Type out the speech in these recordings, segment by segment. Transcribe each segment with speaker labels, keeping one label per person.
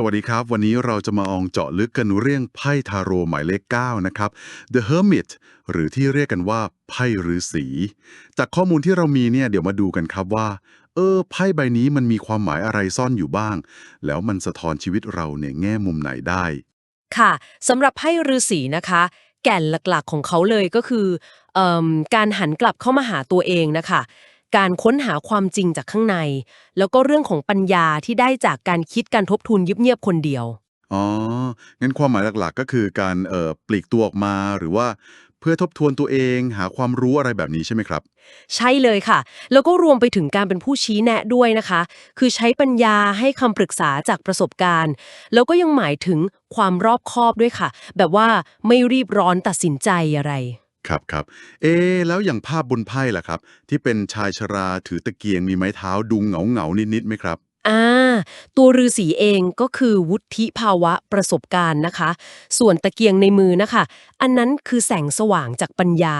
Speaker 1: สวัสดีครับ วันนี้เราจะมาอองเจาะลึกกันเรื่องไพ่ทาโร่หมายเลข 9 นะครับ The Hermit หรือที่เรียกกันว่าไพ่ฤาษีจากข้อมูลที่เรามีเนี่ยเดี๋ยวมาดูกันครับว่า เออไพ่ใบนี้มันมีความหมายอะไรซ่อนอยู่บ้าง แล้วมันสะท้อนชีวิตเราเนี่ยแง่มุมไหนได้
Speaker 2: ค่ะสำหรับไพ่ฤาษีนะคะ แก่นหลักๆของเขาเลยก็คือเอการหันกลับเข้ามาหาตัวเองนะคะ การค้นหาความจริงจากข้างใน แล้วก็เรื่องของปัญญาที่ได้จากการคิดการทบทวนเงียบๆคนเดียว
Speaker 1: อ๋อ งั้นความหมายหลักๆ ก็คือการเอ่อปลีกตัวออกมาหรือว่าเพื่อทบทวนตัวเองหาความรู้อะไรแบบนี้ใช่ไหมครับ
Speaker 2: ใช่เลยค่ะ แล้วก็รวมไปถึงการเป็นผู้ชี้แนะด้วยนะคะ คือใช้ปัญญาให้คำปรึกษาจากประสบการณ์ แล้วก็ยังหมายถึงความรอบคอบด้วยค่ะ แบบว่าไม่รีบร้อนตัดสินใจอะไร
Speaker 1: ครับครับเอะแล้วอย่างภาพบนไพ่ล่ะครับ ที่เป็นชายชราถือตะเกียงมีไม้เท้าดูเหงาเหงาๆนิดๆไหมครับ
Speaker 2: อ่า ตัวฤาษีเองก็คือวุฒิภาวะประสบการณ์นะคะ ส่วนตะเกียงในมือนะคะ อันนั้นคือแสงสว่างจากปัญญา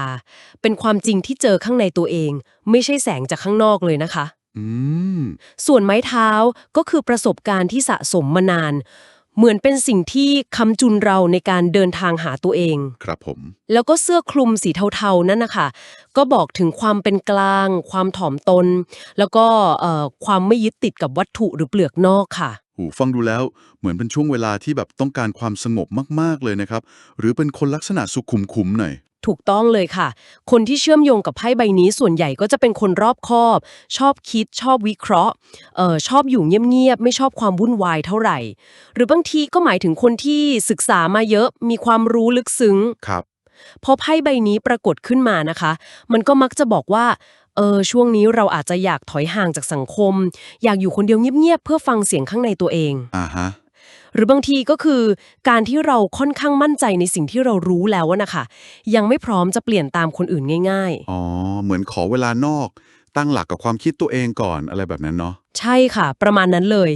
Speaker 2: เป็นความจริงที่เจอข้างในตัวเอง ไม่ใช่แสงจากข้างนอกเลยนะคะ
Speaker 1: อืม
Speaker 2: ส่วนไม้เท้าก็คือประสบการณ์ที่สะสมมานาน เหมือนเป็นสิ่งที่ค้ำจุนเราในการเดินทางหาตัวเอง
Speaker 1: ครับผม
Speaker 2: แล้วก็เสื้อคลุมสีเทาๆนั่นนะคะก็บอกถึงความเป็นกลาง ความถ่อมตน แล้วก็เอ่อความไม่ยึดติดกับวัตถุหรือเปลือกนอกค่ะ
Speaker 1: หูฟังดูแล้วเหมือนเป็นช่วงเวลาที่แบบต้องการความสงบมากๆเลยนะครับ หรือเป็นคนลักษณะสุขุมขุมๆหน่อย
Speaker 2: ถูกต้องเลยค่ะ คนที่เชื่อมโยงกับไพ่ใบนี้ส่วนใหญ่ก็จะเป็นคนรอบคอบ ชอบคิด ชอบวิเคราะห์เอ่อชอบอยู่เงียบๆ ไม่ชอบความวุ่นวายเท่าไหร่ หรือบางทีก็หมายถึงคนที่ศึกษามาเยอะ มีความรู้ลึกซึ้ง
Speaker 1: ครับ
Speaker 2: พอไพ่ใบนี้ปรากฏขึ้นมานะคะ มันก็มักจะบอกว่า เออ ช่วงนี้เราอาจจะอยากถอยห่างจากสังคม อยากอยู่คนเดียวเงียบๆ เพื่อฟังเสียงข้างในตัวเอง
Speaker 1: อ่าฮะ
Speaker 2: ห รือบางทีก็คือการที่เราค่อนข้างมั่นใจในสิ่งที่เรารู้แล้วนะคะยังไม่พร้อมจะเปลี่ยนตามคนอื่นง่าย ๆ
Speaker 1: อ๋อ เหมือนขอเวลานอก ตั้งหลักกับความคิดตัวเองก่อนอะไรแบบนั้นเนาะ
Speaker 2: ใช่ค่ะ ประมาณนั้นเลย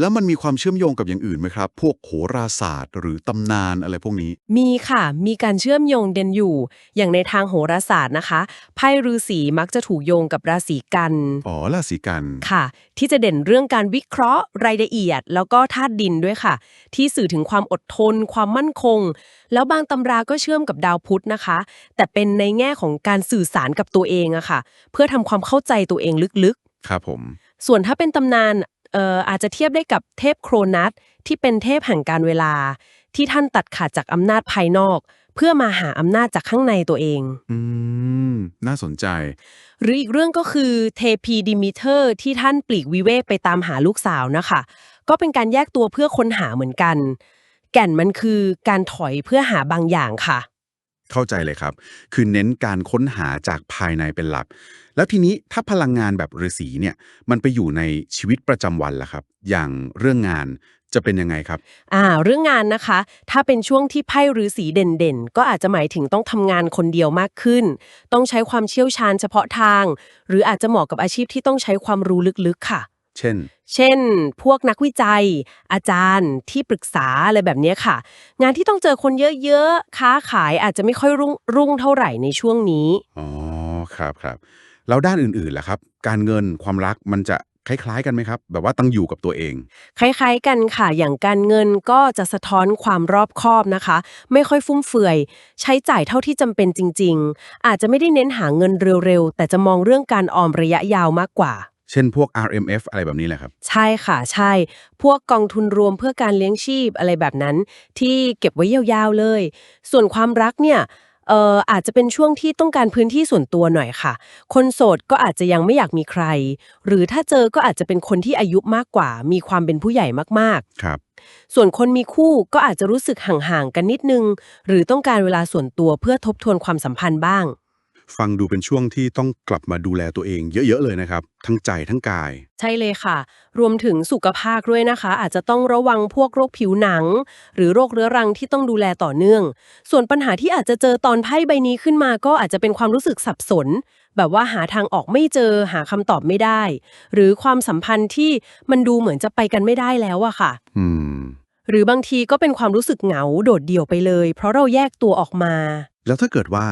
Speaker 1: แล้วมันมีความเชื่อมโยงกับอย่างอื่นไหมครับ พวกโหราศาสตร์ หรือตำนานอะไรพวกนี้
Speaker 2: มีค่ะ มีการเชื่อมโยงเด่นอยู่ อย่างในทางโหราศาสตร์นะคะ ไพ่ฤาษีมักจะถูกโยงกับราศีกัน
Speaker 1: อ๋อราศีกัน
Speaker 2: ค่ะ ที่จะเด่นเรื่องการวิเคราะห์ รายละเอียด แล้วก็ธาตุดินด้วยค่ะ ที่สื่อถึงความอดทน ความมั่นคง แล้วบางตำราก็เชื่อมกับดาวพุธนะคะ แต่เป็นในแง่ของการสื่อสารกับตัวเองอะค่ะ เพื่อทำความเข้าใจตัวเองลึก
Speaker 1: ครับผม
Speaker 2: ๆ ส่วนถ้าเป็นตำนานเอ่ออาจจะเทียบได้กับเทพโครนัสที่เป็นเทพแห่งการเวลา ที่ท่านตัดขาดจากอำนาจภายนอก เพื่อมาหาอำนาจจากข้างในตัวเอง
Speaker 1: อืม น่าสนใจ
Speaker 2: หรืออีกเรื่องก็คือเทพีดิมิเตอร์ ที่ท่านปลีกวิเวกไปตามหาลูกสาวนะคะ ก็เป็นการแยกตัวเพื่อค้นหาเหมือนกัน แก่นมันคือการถอยเพื่อหาบางอย่างค่ะ
Speaker 1: เข้าใจเลยครับ คือเน้นการค้นหาจากภายในเป็นหลัก แล้วทีนี้ถ้าพลังงานแบบฤาษีเนี่ย มันไปอยู่ในชีวิตประจำวันล่ะครับ อย่างเรื่องงานจะเป็นยังไงครับ
Speaker 2: อ่า เรื่องงานนะคะ ถ้าเป็นช่วงที่ไพ่ฤาษีเด่นๆ ก็อาจจะหมายถึงต้องทำงานคนเดียวมากขึ้น ต้องใช้ความเชี่ยวชาญเฉพาะทาง หรืออาจจะเหมาะกับอาชีพที่ต้องใช้ความรู้ลึกๆค่ะ
Speaker 1: เช่น
Speaker 2: เช่น พวกนักวิจัย อาจารย์ที่ปรึกษาอะไรแบบเนี้ยค่ะ งานที่ต้องเจอคนเยอะๆ ค้าขายอาจจะไม่ค่อยรุ่งรุ่งเท่าไหร่ในช่วงนี้
Speaker 1: อ๋อ ครับครับ แล้วด้านอื่นๆล่ะครับ การเงินความรักมันจะคล้ายๆ กันไหมครับ แบบว่าต้องอยู่กับตัวเอง
Speaker 2: คล้ายๆกันค่ะ อย่างการเงินก็จะสะท้อนความรอบคอบนะคะ ไม่ค่อยฟุ่มเฟือย ใช้จ่ายเท่าที่จำเป็นจริง ๆ อาจจะไม่ได้เน้นหาเงินเร็วๆ แต่จะมองเรื่องการออมระยะยาวมากกว่า
Speaker 1: เช่นพวก RMF อะไรแบบนี้แหละครับ
Speaker 2: ใช่ค่ะ ใช่ พวกกองทุนรวมเพื่อการเลี้ยงชีพอะไรแบบนั้น ที่เก็บไว้ยาวๆเลย ส่วนความรักเนี่ยเอ่ออาจจะเป็นช่วงที่ต้องการพื้นที่ส่วนตัวหน่อยค่ะ คนโสดก็อาจจะยังไม่อยากมีใคร หรือถ้าเจอก็อาจจะเป็นคนที่อายุมากกว่า มีความเป็นผู้ใหญ่มาก
Speaker 1: ครับ
Speaker 2: ๆส่วนคนมีคู่ก็อาจจะรู้สึกห่างๆกันนิดนึง หรือต้องการเวลาส่วนตัวเพื่อทบทวนความสัมพันธ์บ้าง
Speaker 1: ฟังดูเป็นช่วงที่ต้องกลับมาดูแลตัวเองเยอะๆเลยนะครับ ทั้งใจทั้งกาย
Speaker 2: ใช่เลยค่ะ รวมถึงสุขภาพด้วยนะคะ อาจจะต้องระวังพวกโรคผิวหนัง หรือโรคเรื้อรังที่ต้องดูแลต่อเนื่อง ส่วนปัญหาที่อาจจะเจอตอนไพ่ใบนี้ขึ้นมา ก็อาจจะเป็นความรู้สึกสับสน แบบว่าหาทางออกไม่เจอหาคำตอบไม่ได้ หรือความสัมพันธ์ที่มันดูเหมือนจะไปกันไม่ได้แล้วอะค่ะ
Speaker 1: อืม
Speaker 2: หรือบางทีก็เป็นความรู้สึกเหงาโดดเดี่ยวไปเลย เพราะเราแยกตัวออกมา
Speaker 1: แล้วถ้าเกิดว่า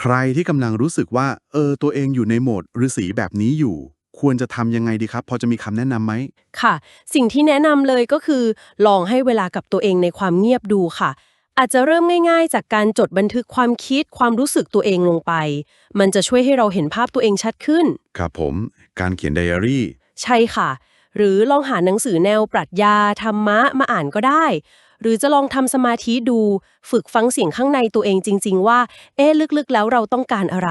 Speaker 1: ใครที่กำลังรู้สึกว่า เออ ตัวเองอยู่ในโหมดฤาษีแบบนี้อยู่ ควรจะทำยังไงดีครับ พอจะมีคำแนะนำไหม
Speaker 2: ค่ะ สิ่งที่แนะนำเลยก็คือ ลองให้เวลากับตัวเองในความเงียบดูค่ะ อาจจะเริ่มง่าย ๆ จากการจดบันทึกความคิดความรู้สึกตัวเองลงไป มันจะช่วยให้เราเห็นภาพตัวเองชัดขึ้น
Speaker 1: ครับผม การเขียนไดอารี่
Speaker 2: ใช่ค่ะ หรือลองหาหนังสือแนวปรัชญาธรรมะมาอ่านก็ได้ หรือจะลองทำสมาธิดู ฝึกฟังเสียงข้างในตัวเองจริง ๆ ว่า เอ๊ะลึกๆ แล้วเราต้องการอะไร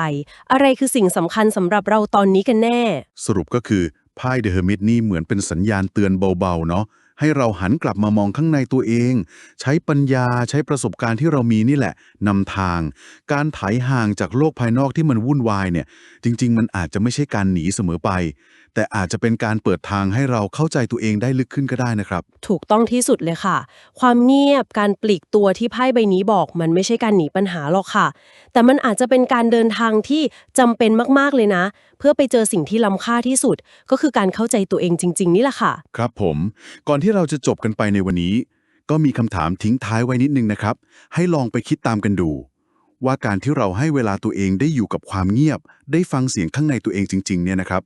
Speaker 2: อะไรคือสิ่งสำคัญสำหรับเราตอนนี้กันแน่
Speaker 1: สรุปก็คือไพ่เดอะเฮอร์มิตนี่เหมือนเป็นสัญญาณเตือนเบาๆเนาะให้เราหันกลับมามองข้างในตัวเอง ใช้ปัญญาใช้ประสบการณ์ที่เรามีนี่แหละนำทาง การไถห่างจากโลกภายนอกที่มันวุ่นวายเนี่ย จริง ๆ มันอาจจะไม่ใช่การหนีเสมอไปแต่อาจจะเป็นการเปิดทางให้เราเข้าใจตัวเองได้ลึกขึ้นก็ได้นะครับ
Speaker 2: ถูกต้องที่สุดเลยค่ะ ความเงียบการปลีกตัวที่ไพ่ใบนี้บอก มันไม่ใช่การหนีปัญหาหรอกค่ะ แต่มันอาจจะเป็นการเดินทางที่จำเป็นมากๆเลยนะ เพื่อไปเจอสิ่งที่ล้ำค่าที่สุด ก็คือการเข้าใจตัวเองจริง ๆ นี่แหละค่ะ
Speaker 1: ครับผม ก่อนที่เราจะจบกันไปในวันนี้ ก็มีคำถามทิ้งท้ายไว้นิดนึงนะครับ ให้ลองไปคิดตามกันดู ว่าการที่เราให้เวลาตัวเองได้อยู่กับความเงียบ ได้ฟังเสียงข้างในตัวเองจริงๆเนี่ยนะครับ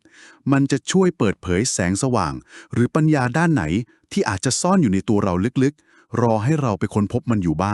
Speaker 1: มันจะช่วยเปิดเผยแสงสว่าง หรือปัญญาด้านไหนที่อาจจะซ่อนอยู่ในตัวเราลึกๆ รอให้เราไปค้นพบมันอยู่บ้าง